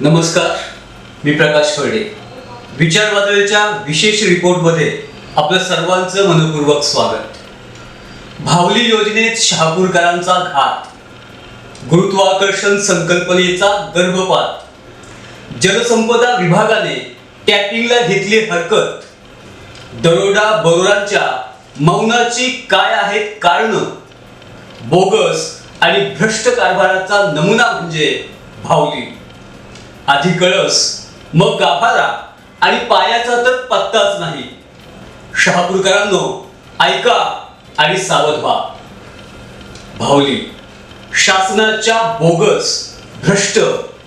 नमस्कार मी प्रकाश फर्डे विचार वादळच्या विशेष रिपोर्टमध्ये आपलं सर्वांचं मनपूर्वक स्वागत. भावली योजनेत शहापूरकरांचा घात गुरुत्वाकर्षण संकल्पनेचा गर्भपात. जलसंपदा विभागाने टॅपिंगला घेतली हरकत. दरोडा बरोडांच्या मौनाची काय आहेत कारण? बोगस आणि भ्रष्ट कारभाराचा नमुना म्हणजे भावली. आधी कळस मग गाभारा आणि पायाचा तर पत्ताच नाही. शहापूरकरांनो ऐका आणि सावध व्हा. भावली शासनाच्या बोगस भ्रष्ट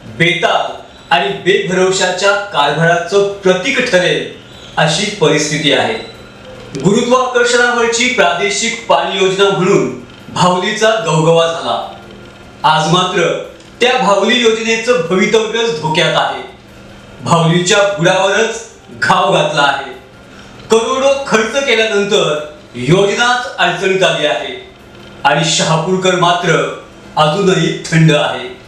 बेताल आणि बेभरवशाच्या कारभाराचं प्रतीक ठरेल अशी परिस्थिती आहे. गुरुत्वाकर्षणावरची प्रादेशिक पाणी योजना म्हणून भावलीचा गवगवा झाला. आज मात्र त्या भावली योजनेचं भवितव्यच धोक्यात आहे. भावलीच्या बुडावरच घाव घातला आहे. करोडो खर्च केल्यानंतर योजनाच अडचणीत आली आहे. आणि शहापूरकर मात्र अजूनही थंड आहे.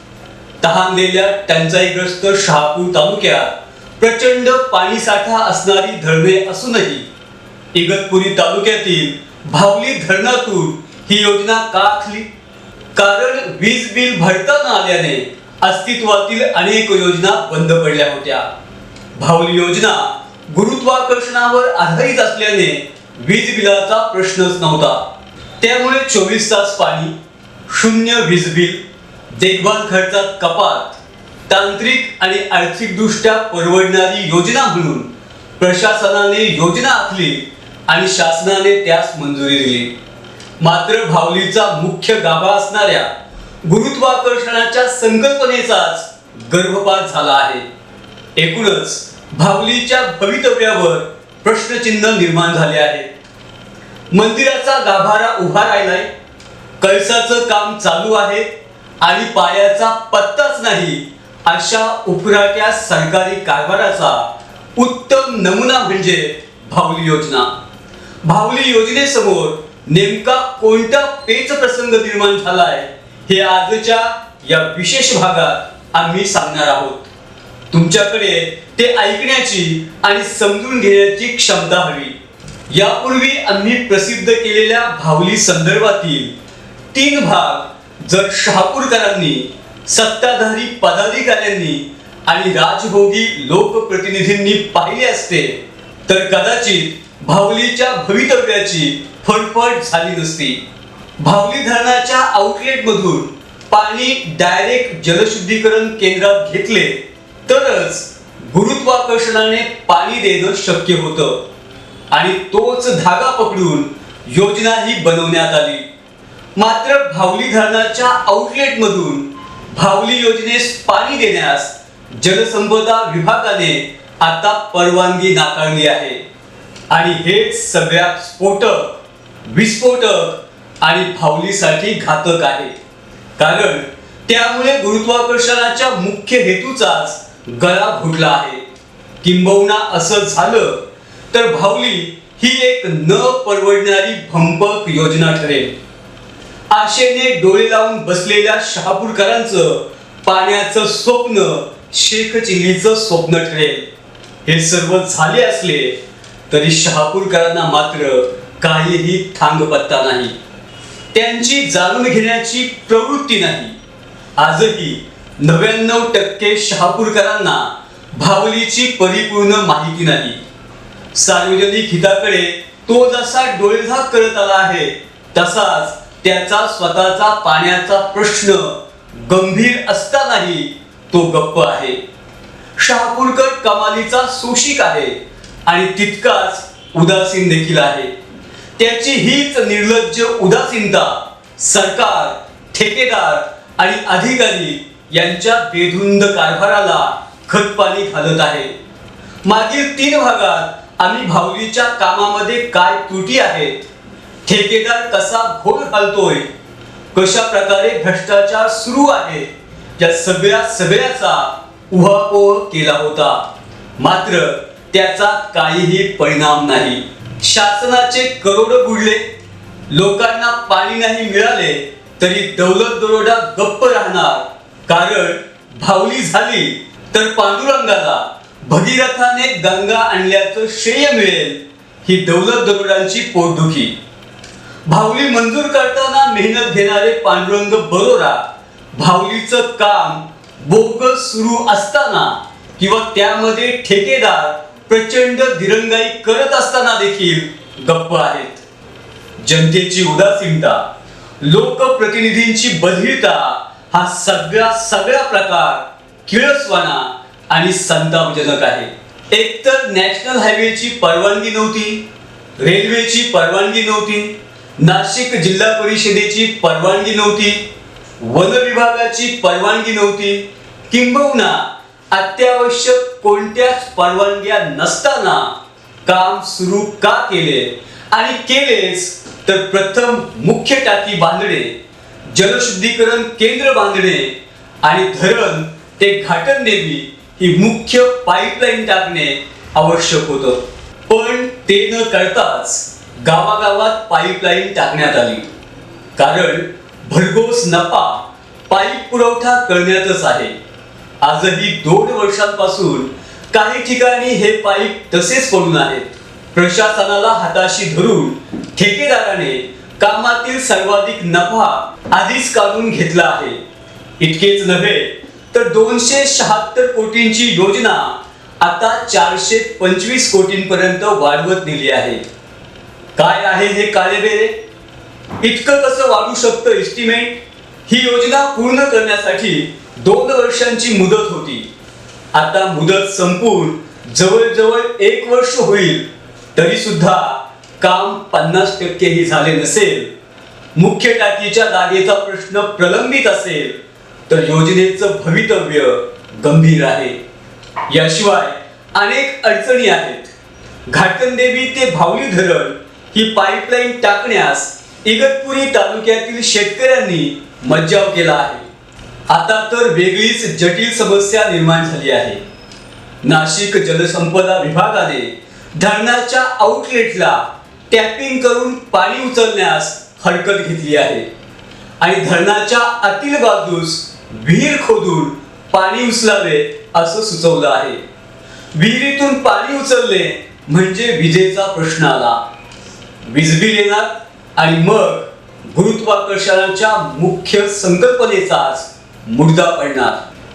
तहानलेल्या टंचाईग्रस्त शहापूर तालुक्यात प्रचंड पाणीसाठा असणारी धरणे असूनही इगतपुरी तालुक्यातील भावली धरणातून ही योजना का आखली? कारण वीज बिल भरता न आल्याने अस्तित्वातील अनेक योजना बंद पडल्या होत्या. भाऊल योजना गुरुत्वाकर्षणावर आधारित असल्याने वीज बिलाचा प्रश्नच नव्हता. त्यामुळे चोवीस तास पाणी शून्य वीज बिल देखभाल खर्चात कपात तांत्रिक आणि आर्थिकदृष्ट्या परवडणारी योजना म्हणून प्रशासनाने योजना आखली आणि शासनाने त्यास मंजुरी दिली. मात्र भावलीचा मुख्य गाभा असणाऱ्या गुरुत्वाकर्षणाच्या संकल्पनेचाच गर्भपात झाला आहे. एकूणच भावलीच्या भवितव्यावर प्रश्नचिन्ह निर्माण झाले आहे. मंदिराचा गाभारा उभा राहिलाय कळसाचं काम चालू आहे आणि पायाचा पत्ताच नाही अशा उपराट्या सरकारी कारभाराचा उत्तम नमुना म्हणजे भावली योजना. भावली योजनेसमोर नेमका कोणता पेच प्रसंग निर्माण झालाय हे आजच्या या विशेष भागात आम्ही सांगणार आहोत. तुमच्याकडे ते ऐकण्याची आणि समजून घेण्याची क्षमता हवी. यापूर्वी आम्ही प्रसिद्ध केलेल्या भावली संदर्भातील तीन भाग जर शहापूरकरांनी सत्ताधारी पदाधिकाऱ्यांनी आणि राजभोगी लोकप्रतिनिधींनी पाहिले असते तर कदाचित भावलीच्या भवितव्याची फटफट झाली नसती. भावली धरणाच्या आउटलेट मधून पाणी डायरेक्ट जलशुद्धीकरण केंद्रात घेतले तरच गुरुत्वाकर्षणाने पाणी देणं शक्य होतं. आणि तोच धागा पकडून योजना ही बनवण्यात आली. मात्र भावली धरणाच्या आउटलेट मधून भावली योजनेस पाणी देण्यास जलसंपदा विभागाने आता परवानगी नाकारली आहे. आणि हेच सगळ्यात स्फोटक विस्फोटक आणि भावलीसाठी घातक आहे. कारण त्यामुळे गुरुत्वाकर्षणाच्या मुख्य हेतूचाच गळा घुटला आहे. किंबहुना असं झालं तर भावली ही एक न परवडणारी भंपक योजना ठरेल. आशेने डोळे लावून बसलेल्या शहापूरकरांचं पाण्याचं स्वप्न शेख स्वप्न ठरेल. हे सर्व झाले असले तरी शहापूरकरांना मात्र काहीही थांगपत्ता नाही. त्यांची जाणून घेण्याची प्रवृत्ती नाही. आजही नव्याण्णव टक्के शहापूरकरांना भावलीची परिपूर्ण माहिती नाही. सार्वजनिक हिताकडे तो जसा डोळेझाक करत आला आहे तसाच त्याचा स्वतःचा पाण्याचा प्रश्न गंभीर असतानाही तो गप्प आहे. शहापूरकर कमालीचा सोशिक आहे आणि तितकाच उदासीन देखील आहे. त्याची हीच निर्लज्ज उदासीनता सरकार ठेकेदार आणि अधिकारी यांच्या बेधुंद कारभाराला खतपाणी घालत आहे. मागील तीन भागात आम्ही भावलीच्या कामामध्ये काय त्रुटी आहेत ठेकेदार कसा घोळ घालतोय कशा प्रकारे भ्रष्टाचार सुरू आहे या सगळ्या सगळ्याचा उहापोह केला होता. मात्र त्याचा काहीही परिणाम नाही. शासनाचे करोड बुडले लोकांना पाणी नाही मिळाले तरी दौलत दरोडा गप्प राहणार. कारण भावली झाली तर पांडुरंगाला भगीरथाने गंगा आणल्याचं श्रेय मिळेल ही दौलत दरोडांची पोटदुखी. भावली मंजूर करताना मेहनत घेणारे पांडुरंग बरोरा भावलीचं काम बोगस सुरू असताना किंवा त्यामध्ये ठेकेदार प्रचंड दिरंगाई करत असताना देखील गप्प आहेत. जनतेची उदासीनता लोकप्रतिनिधींची बधिरता हा सगळा सगळा प्रकार किळसवाना आणि संतापजनक आहे. एकतर नॅशनल हायवेची परवानगी नव्हती रेल्वेची परवानगी नव्हती नाशिक जिल्हा परिषदेची परवानगी नव्हती वन विभागाची परवानगी नव्हती किंबहुना अत्यावश्यक कोणत्याच परवानग्या नसताना काम सुरू का केले? आणि केलेच तर प्रथम मुख्य टाकी बांधणे जलशुद्धीकरण केंद्र बांधणे आणि धरण ते घाटन देवी ही मुख्य पाईपलाईन टाकणे आवश्यक होतं. पण ते न करताच गावागावात पाईपलाईन टाकण्यात आली. कारण भरघोस नफा पाईप पुरवठा करण्यातच आहे. आजही दोन वर्षांपासून काही ठिकाणी हे पाईप तसेच पडून आहेत. प्रशासनाला हाताशी धरून ठेकेदाराने कामातील सर्वाधिक नफा आधीच काढून घेतला आहे. इतकेच नव्हे तर दोनशे शहात्तर कोटींची योजना आता चारशे पंचवीस कोटींपर्यंत वाढवत नेली आहे. काय आहे हे काळेबेरे इतकं कसं वाढू शकतं एस्टिमेट ही योजना पूर्ण करण्यासाठी दोन वर्षांची मुदत होती. आता मुदत संपून जवळजवळ एक वर्ष होईल तरी सुद्धा काम पन्नास टक्केही झाले नसेल मुख्य टाकीच्या जागेचा प्रश्न प्रलंबित असेल तर योजनेचं भवितव्य गंभीर आहे. याशिवाय अनेक अडचणी आहेत. घाटनदेवी ते भावली धरण ही पाईपलाईन टाकण्यास इगतपुरी तालुक्यातील शेतकऱ्यांनी मज्जाव केला आहे. आता तर वेगळीच जटिल समस्या निर्माण झाली आहे. नाशिक जलसंपदा विभागाने धरणाच्या आउटलेटला टॅपिंग करून पाणी उचलण्यास हरकत घेतली आहे. आणि धरणाच्या आतील बाजूस विहीर खोदून पाणी उचलावे असं सुचवलं आहे. विहिरीतून पाणी उचलले म्हणजे विजेचा प्रश्न आला. वीज बिल येणार आणि मग गुरुत्वाकर्षणाच्या मुख्य संकल्पनेचाच मुडदा पडणार.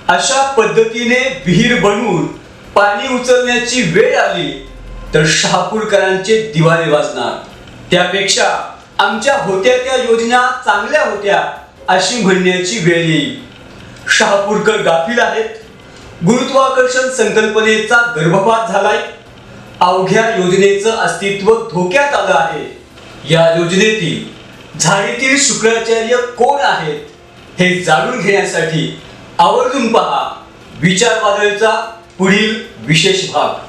अशा पद्धतीने विहीर बनवून पाणी उचलण्याची वेळ आली तर शहापूरकरांचे दिवाळे वाजणार. त्यापेक्षा आमच्या होत्या त्या योजना चांगल्या होत्या अशी म्हणण्याची वेळ येईल. शहापूरकर गाफील आहेत. गुरुत्वाकर्षण संकल्पनेचा गर्भपात झालाय. अवघ्या योजनेचं अस्तित्व धोक्यात आलं आहे. या योजनेतील झाडीतील शुक्राचार्य कोण आहेत? हे जाणून घेण्यासाठी आवर्जून पहा विचार वादळचा पुढील विशेष भाग.